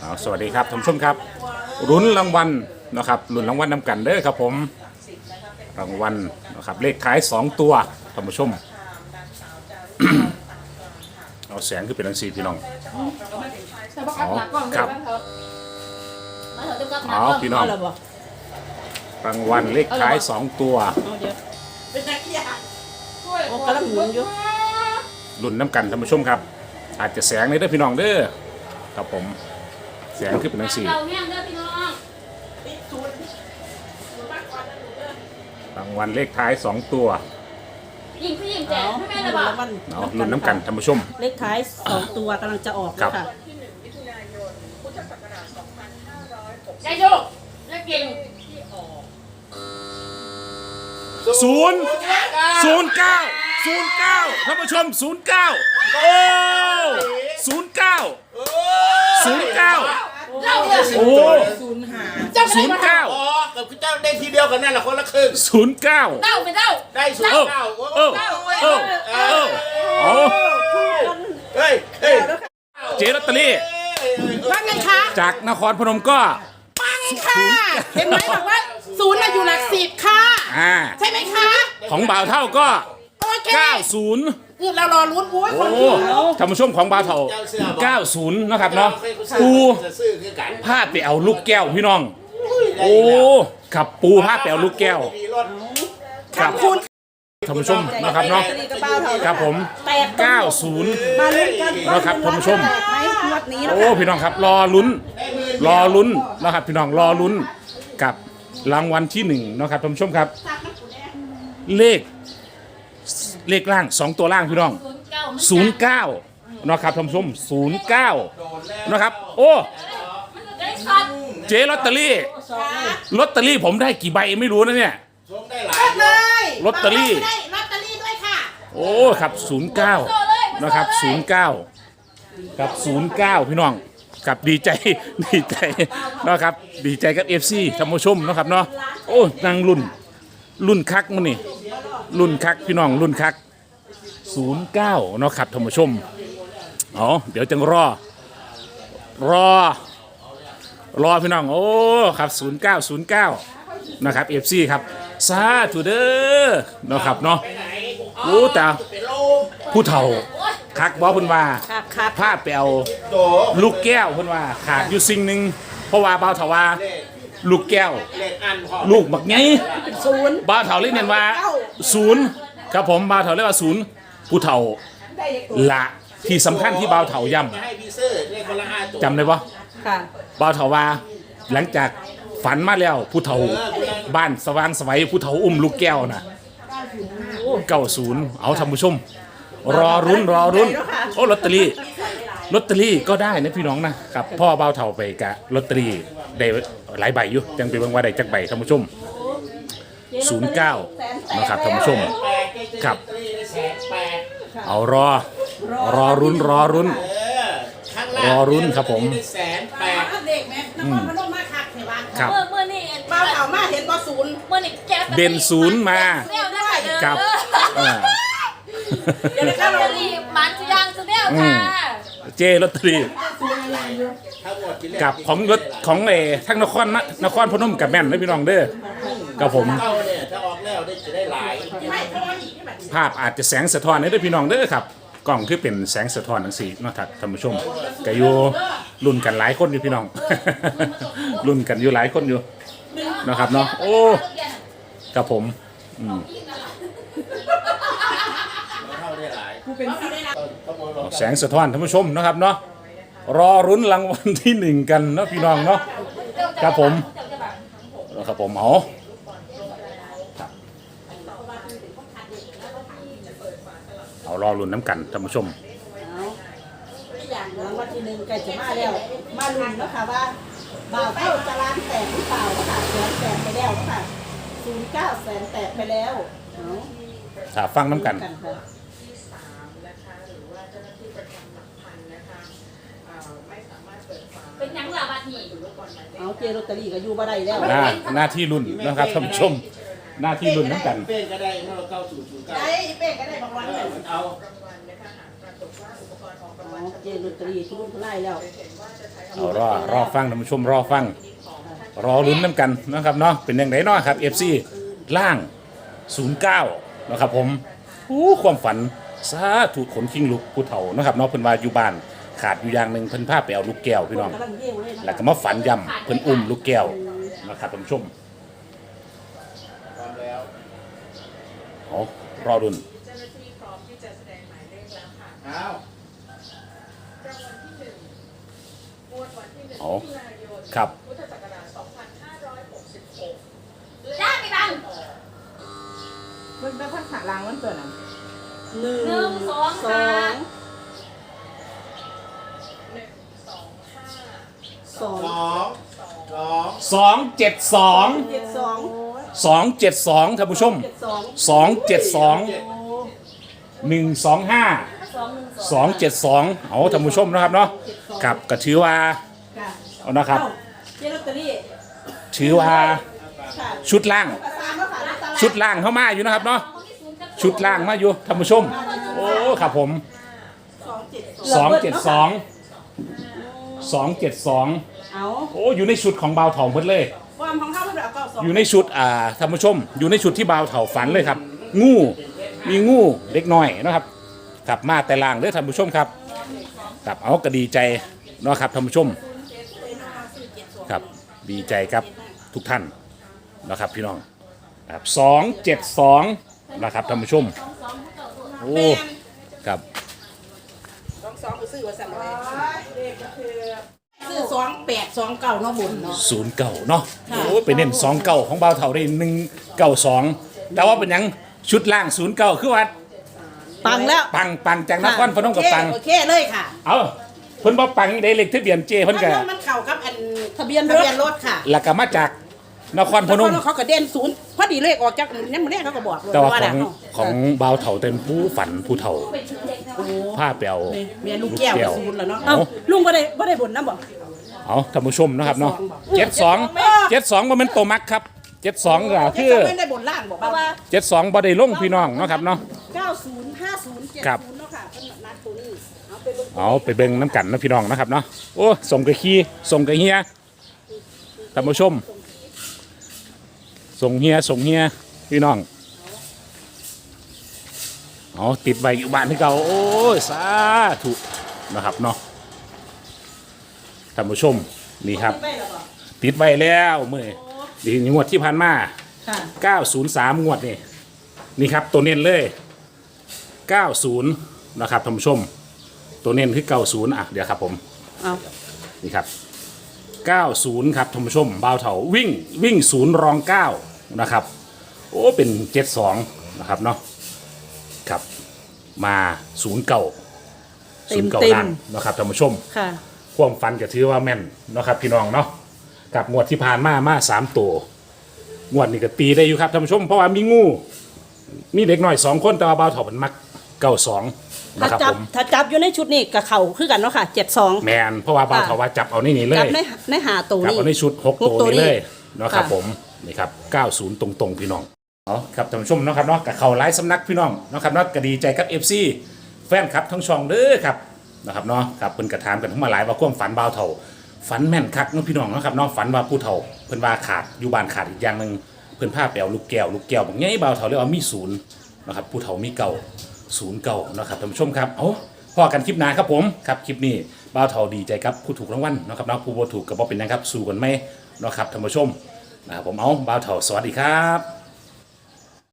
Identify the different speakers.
Speaker 1: เอาสวัสดีครับท่านผู้ชมครับรุ้นรางวัลนะครับลุ้นรางวัลนำกันเด้อครับผมรางวัลนะครับเลขท้าย 2 ตัวท่านผู้ชม เอาแสงขึ้นเป็นทังสีพี่น้องอ๋อครับอ๋อพี่น้อง
Speaker 2: เาละบ่
Speaker 1: รางวัลเลขท้าย 2 ตัว
Speaker 2: เอาเดี๋ยวโอ้กำลังหมุนอยู่
Speaker 1: ลุ้นน้ำกันท่านผู้ชมครับ อาจจะแสงเลยเด้อพี่น้องเด้อครับผม แสงขึ้นเป็นทังสี
Speaker 3: เราเนี่ยเด้อพี่น้อง
Speaker 1: รางวัลเลขท้าย2ตัว
Speaker 3: ยิงผู้หญิงแจ
Speaker 2: เอา
Speaker 3: กให้แม่เลยบอก
Speaker 2: รางวัล
Speaker 1: เอาลุ้นน้ำกันท่านผู้ชม
Speaker 2: เลขท้ายสองตัวกำลังจะออก
Speaker 1: ครับ
Speaker 2: ค่ะ
Speaker 3: ยายโยกแล้วเก่ง
Speaker 1: ศูนย์ศูนย์เก้า ศูนย์เก้าท่านผู้ชมศูนย์เก้าโอ้ศูนย์เก้าศูนย์เก้า
Speaker 3: เล่าเลย
Speaker 1: โอ้
Speaker 2: ศูนย์หา
Speaker 3: เจ้า
Speaker 1: ศูนย์เก้า
Speaker 4: อ๋อกับเจ้าได้ทีเดียวกันนั่นแหละคนละครึ่ง
Speaker 1: ศูนย์เก้า
Speaker 3: เล่าไปเล่า
Speaker 4: ได้ศูน
Speaker 1: เออ
Speaker 4: ย์เก้าโอ้
Speaker 1: เออเออเออเอา
Speaker 4: เฮ้ยเฮ้ย
Speaker 1: เจลอตเตอรี่
Speaker 2: ว่าไงคะ
Speaker 1: จากนครพนมก็
Speaker 2: ปังค่ะเห็นไหมบอกว่าศูนย์น่ะอยู่หลักสิบค่ะ
Speaker 1: อ่า
Speaker 2: ใช่ไหมคะ
Speaker 1: ของบ่าวเท่าก็
Speaker 2: โอ เค
Speaker 1: 90
Speaker 2: คือเรารอลุ้นโอ้ยค
Speaker 1: โอ้
Speaker 2: นดูแล้ว
Speaker 1: ท่านผู้ชมของบ่าวเท่า90 นะครับเนาะ
Speaker 4: ปู
Speaker 1: ปู
Speaker 4: ซื้อคือกัน
Speaker 1: พาไปเอาลูกแก้วพี่น้อง โอ้ขับปูพาไปเอาลูกแก้ว
Speaker 4: มีรถ
Speaker 1: ครับ
Speaker 2: คุณ
Speaker 1: ท่านผู้ชมนะครับเนาะ
Speaker 2: กระเป๋าเท่า
Speaker 1: ครับผม
Speaker 2: แตก
Speaker 1: 90
Speaker 2: มาลุ้นกัน
Speaker 1: นะครับท่านผู้ชม
Speaker 2: แตกไหมงวดนี้นะ
Speaker 1: โอ้
Speaker 2: คะ
Speaker 1: พี่น้องครับรอลุ้น รอลุ้นนะครับพี่น้องรอลุ้นกับรางวัลที่หนึ่งนะครับท่านผู้ชมครับ เลข เลขล่างสองตัวล่างพี่น้อง
Speaker 3: ศูนย์เก้า
Speaker 1: 09นะครับท่านผู้ชม09นะครับ โอ้
Speaker 3: ได้สัตว์
Speaker 1: เจ๊ลอตเตอรี่ ลอตเตอรี่ผมได้กี่ใบไม่รู้นะเนี่ย
Speaker 4: ชมได้หลาย
Speaker 2: เลย
Speaker 1: ลอตเตอรี่
Speaker 2: ได้ลอตเตอรี่ด้วยค่ะ
Speaker 1: โอ้ครับ 09 นะครับ 09 ครับ 09 พี่น้องครับดีใจ ดีใจนะครับ ดีใจกับ FC ท่านผู้ชมนะครับเนาะ โอ้นางรุ่น รุ่นคักมันนี่ รุ่นคักพี่น้องรุ่นคัก 09เนาะครับท่านผู้ชมอ๋อเดี๋ยวจังรอ รอ รอพี่น้อง โอ้ ครับ 0909นะครับ FC ครับสาธุเด้อเนาะครับเนาะโอ้แต่
Speaker 4: เป็นโล
Speaker 1: ผู้เฒ่าคักบอเพิ่นว่า
Speaker 2: ค่ะค่ะ
Speaker 1: ผ้าไปเอา
Speaker 4: โต
Speaker 1: ลูกแก้วเพิ่นว่าขาดอยู่สิ่งหนึ่งเพราะว่าบ่าวเฒ่าว่าลูกแก้ว
Speaker 4: เล่นอันพอ
Speaker 1: ลูกบักไง
Speaker 2: ศูนย์
Speaker 1: บ่าวเฒ่าเรียกเน้นว่า ศูนย์ครับผมบ่าวเฒ่าเรียกว่าศูนย์ผู้เฒ่าละที่สำคัญที่บ่าวเฒ่าย้
Speaker 4: มาให้พี่ซื้อเล่นคนละห้าตัวำ
Speaker 1: จำได้บ่
Speaker 2: ค่ะ
Speaker 1: บ่าวเฒ่าว่าหลังจากฝันมาแล้วผู้เฒ่าบ้านสว่างไสวัยผู้เฒ่าอุ้มลูกแก้วน่ะเก้าศูนย์เอาท่านผู้ชม รอรุ้นรอรุ้นโอ้ลอตเตอรี่ลอตเตอรี่ก็ได้นะพี่น้องนะครับพ่อเบาเท่าไปกะลอตเตอรี่ได้หลายใบอยู่ยังไปเบิ่งว่าได้จักใบท่านผู้ชม 09นะครับท่านผู้ชม
Speaker 4: แปดเจ๊จะ
Speaker 1: ครับ
Speaker 4: ลอตเตอรี่ได้แสนแปด
Speaker 1: เอารอ รอรุ้นรอรุ้น
Speaker 4: เออข้างล่าง
Speaker 1: รอรุ้นครับผม
Speaker 4: ได้แสนแปด
Speaker 2: เด็กไหมนครพนมมาคักเห็นปะ
Speaker 1: ครับ
Speaker 3: เมื่อเมื่อนี่
Speaker 2: บ้าเก่ามาเห็นบ่ศูนย์
Speaker 3: เมื่อนี่แก
Speaker 1: เด่นศูนย์มา
Speaker 3: เซลได้ค่ะเด้อ
Speaker 1: ครับเออ
Speaker 2: เดี๋ยวนะ
Speaker 3: ล
Speaker 2: คะ
Speaker 3: อตเตอรี่มันจะยังจะเดียวค่ะ
Speaker 1: เจลอตเตอรี่
Speaker 4: ทั้งหมดกินเลข
Speaker 1: กับของรถของเอทั้งนครนะนครพนมกับแม่นนะพี่น้องเด้อ กับผม
Speaker 4: เข้าเนี่ยถ้าออกแล้วได้จะได้หลาย
Speaker 1: ภาพอาจจะแสงสะท้อนให้ด้วยพี่น้องเด้อครับกล้องคือเป็นแสงสะท้อนทั้งสี่นาะทัดท่านผู้ชมก็อยู่รุ่นกันหลายคนอยู่พี่น้อง รุ่นกันอยู่หลายคนอยู่นะครับเนาะโอ้กับผม
Speaker 4: เข้าได้หลายกูเป็นขโมยรถ
Speaker 1: แสงสะท้อนท่านผู้ชมนะครับเนาะรอรุ้นรางวัลที่หนึ่งกันเนาะพี่น้องเนาะครับผมครับผมเอาครับ เอารอรุ้นน้ำกันท่านผู้ชม
Speaker 2: อย่างรางวัลที่หนึ่งใกล้จะมาแล้ว มาลุ้นแล้วค่ะว่าบ่าวเข้าจะล้านแตกหรือเปล่าค่ะแสนแตกไปแล้วค่ะศูนย์เก้าแสนแตกไปแล้วเอา
Speaker 1: ถ้าฟังน้ำกัน
Speaker 2: ค่ะ
Speaker 3: เป็นยังหลับบัดนี้
Speaker 2: เอาเจลอตเตอรี่ก็อยู่บ่ได้แล้ว
Speaker 1: หน้าหน้าที่รุ่นนะครับท่านผู้ชม หน้าที่รุ่นน้ำกัน
Speaker 4: เป้งก็ได้เมื่อเก้าศูนย์ศูนย์เก้า
Speaker 2: ได้เป้ก็ได้บางวัน
Speaker 4: เออมันเอา
Speaker 2: เอาเจลอตเตอรี่ทุรุ่นทุร่ายแล้ว
Speaker 1: เอารอรอฟังท่านผู้ชมรอฟัง รอลุ้นน้ำกันนะครับเนาะเป็นยังไงเนาะครับ FC ล่าง 09นะครับผมอู้ความฝันสาธุขนคิงลุกผู้เฒ่านะครับเนาะเพิ่นว่าอยู่บ้านขาดอยู่อย่างหนึ่งเพิ่นพาไปเอาลูกแก้วพี่น้อง
Speaker 2: กำลังเยี่ยวเลยนะ
Speaker 1: แล้วก็มาฝันย่ำเพิ่นอุ้มลูกแก้วนะครับท่านผู้ชม
Speaker 4: พร้อมแล้ว
Speaker 1: เอารอดุน
Speaker 4: อ้าว
Speaker 1: เอาครับ
Speaker 3: ได้ไปบัง
Speaker 5: มันเป็นภาษาลางมันตัวนั้น
Speaker 2: หนึ่ง
Speaker 3: หนึ่งสอง
Speaker 2: ส
Speaker 3: ห้า
Speaker 2: องสอง
Speaker 4: สองสอง
Speaker 1: สองเจ็ดสอง
Speaker 2: เจ็ด สอง
Speaker 1: สองเจ็ดสองท่านผู้ชม
Speaker 2: เจ็ดสอง
Speaker 1: สองเจ็ดสอง
Speaker 2: โอ้
Speaker 1: หนึ่งสองห้า
Speaker 3: สองหนึ่งสอง
Speaker 1: สองเจ็ดสองเอาท่านผู้ชมนะครับเนาะกับก็ถือว่า
Speaker 2: ค่ะ
Speaker 1: เอานะครับ
Speaker 2: เอ้าเจ๊ลอตเตอรี่
Speaker 1: ถือว่า
Speaker 2: ค่ะ
Speaker 1: ชุดล่าง
Speaker 2: ประสานแล้วค่ะแล้วตลาด
Speaker 1: ชุดล่างเข้ามาอยู่นะครับเนาะชุดล่างมาอยู่ท่านผู้ชม โอ้ครับผม
Speaker 2: สองเจ็ด
Speaker 1: สองเจ็ดสองสองเจ็ดสอง
Speaker 2: เอา
Speaker 1: โอ้อยู่ในชุดของบ่าวเถาหมดเลย
Speaker 2: อ
Speaker 1: ยู่ในชุดอ่าท่านผู้ชม อยู่ในชุดที่บ่าวเถาฝันเลยครับ งูมีงูเล็กน้อยนะครับกลับมาแต่ล่างเด้อท่านผู้ชมครับกลับเอาก็ดีใจเนาะครับท่านผู้ชมครับดีใจครับทุกท่านนะครับพี่น้องครับสองเจ็ดสองนะครับท่านผู้ชมโอ้ครับ
Speaker 5: สองสองซื้อว่าสั่งเลย
Speaker 2: สองแปดสองเก้าเนาะบุญเนาะ
Speaker 1: ศูนย์เก่าเนาะ
Speaker 2: ค่ะ
Speaker 1: โอ้ยไปเน้นสองเก่าของบ่าวเถาได้หนึ่งเก่าสองแต่ว่าเป็นหยังชุดล่างศูนย์เก่าคือว่า
Speaker 2: ปังแล้ว
Speaker 1: ปังปังจากนครพนมกับปัง
Speaker 2: โอเคเลยค่ะ
Speaker 1: เอาเพิ่นบ่ปังได้เลขทะเบียนเจเพิ่นก็
Speaker 5: มันเข่ากับอัน
Speaker 2: ทะเบียนร
Speaker 5: ทะ
Speaker 2: ถ
Speaker 5: เบียนรถค่ะ
Speaker 1: แล้วก็มาจากนครพนม
Speaker 5: เขาก็เด่นศูนย์พอดีเลขออกจากนั่นมันแรกเขาก็บอกเลย
Speaker 1: แต่ว่า
Speaker 5: ว่า
Speaker 1: ขอ
Speaker 5: น่ะ
Speaker 1: งของบ่าวเถาเต็มผู้ฝันผู้เฒ่า
Speaker 5: โอ้
Speaker 1: ผ้าเปียว
Speaker 5: เมียลูกแก้วก็ศูนย์แล้วเนาะ
Speaker 1: เอ้า
Speaker 2: ลุงบ่ได้บ่ได้บุญนะบอก
Speaker 1: เอาท่านผู้ชมนะครับเนาะ72 72บ่แม่นโตมักครับ72ก็คือ
Speaker 5: จะไม่ได้บนล่างบอก
Speaker 2: เพราะ
Speaker 5: ว่า
Speaker 2: ว่า
Speaker 1: 72บ่ได้ลงพี่น้องเนาะครับเนาะ
Speaker 2: 90 50 70
Speaker 1: ครับ
Speaker 2: เนาะค่ะเพิ่นนัดตัวนี้เอาไปเบิ่ง
Speaker 1: เอาไปเบิ่งน้ำกันเนาะพี่น้องนะครับเนาะโอ้ส่งกระขี้ส่งกระเฮียท่านผู้ชม ส่งเฮียส่งเฮียพี่น้องเอาติดไว้อยู่บ้านที่เก่าโอ้ยสาธุนะครับเนาะ ท่านผู้ชมนี่ครับ
Speaker 2: ไปแล้วบ่
Speaker 1: ติดไว้แล้วเมื่อดีงวดที่ผ่านมา
Speaker 2: ค่ะ
Speaker 1: 903 งวดนี่นี่ครับตัวเน้นเลย 90 นะครับท่านผู้ชม ตัวเน้นคือ 90 อะ เดี๋ยวครับผม
Speaker 2: เอา
Speaker 1: นี่ครับ 90 ครับท่านผู้ชมบ่าวเถาวิ่งวิ่งศูนย์รอง 9 นะครับ โอ้ เป็น 72 นะครับเนาะครับ มาศูนย์เก่าศูนย์เก่าล่างนะครับท่านผู้ชม
Speaker 2: ค่ะ
Speaker 1: ความฝันก็ถือว่าแม่นเนาะครับพี่น้องเนาะกับงวดที่ผ่านมามาสามตัวงวดนี้ก็ตีได้อยู่ครับท่านผู้ชมเพราะว่ามีงูมีเด็กหน่อยสองคนแต่ว่าเบาเถามันมักเก้าสอง
Speaker 2: ถ้า
Speaker 1: นะครับ
Speaker 2: จับ
Speaker 1: ผม
Speaker 2: ถ้าจับอยู่ในชุดนี้กับเขาคือกันเนาะค่ะ72
Speaker 1: แมนเพราะว่าเบาเถาว่าจับเอานี่นี่เล
Speaker 2: จับ
Speaker 1: ย
Speaker 2: ในในหาตัว
Speaker 1: จับ
Speaker 2: นี้
Speaker 1: เอาในชุดหก
Speaker 2: หก
Speaker 1: ตัว
Speaker 2: ตัว
Speaker 1: นี้เลย
Speaker 2: นี่
Speaker 1: เนาะครับ
Speaker 2: ค่ะ
Speaker 1: ผมนี่ครับเก้าศูนย์ตรงๆ พี่น้องเอาครับท่านผู้ชมเนาะครับเนาะกับเขาไลฟ์สำนักพี่น้องเนาะครับเนาะก็ดีใจกับ FC แฟนครับทั้งช่องเด้อครับ นะครับเนาะครับเพิ่นกระถามกันทั้งมาหลายว่าความฝันเบาเถาฝันแม่นคักเนาะพี่น้องเนาะครับเนาะฝันว่าผู้เฒ่าเพิ่นว่าขาดอยู่บ้านขาดอีกอย่างหนึ่งเพิ่นพาไปเอาลูกแก้วลูกแก้วบอกไงบ่าวเฒ่าเรียกว่ามีศูนย์นะครับผู้เฒ่ามีเก่าศูนย์เก่านะครับท่านผู้ชมครับเอ้าพอกันคลิปหน้าครับผมครับคลิปนี้บ่าวเฒ่าดีใจครับผู้ถูกรางวัลเนาะครับเนาะผู้บ่ถูกก็บ่เป็นหยังครับสู้กันไหมเนาะครับท่านผู้ชมนะครับผมเอาบ่าวเฒ่าสวัสดีครับ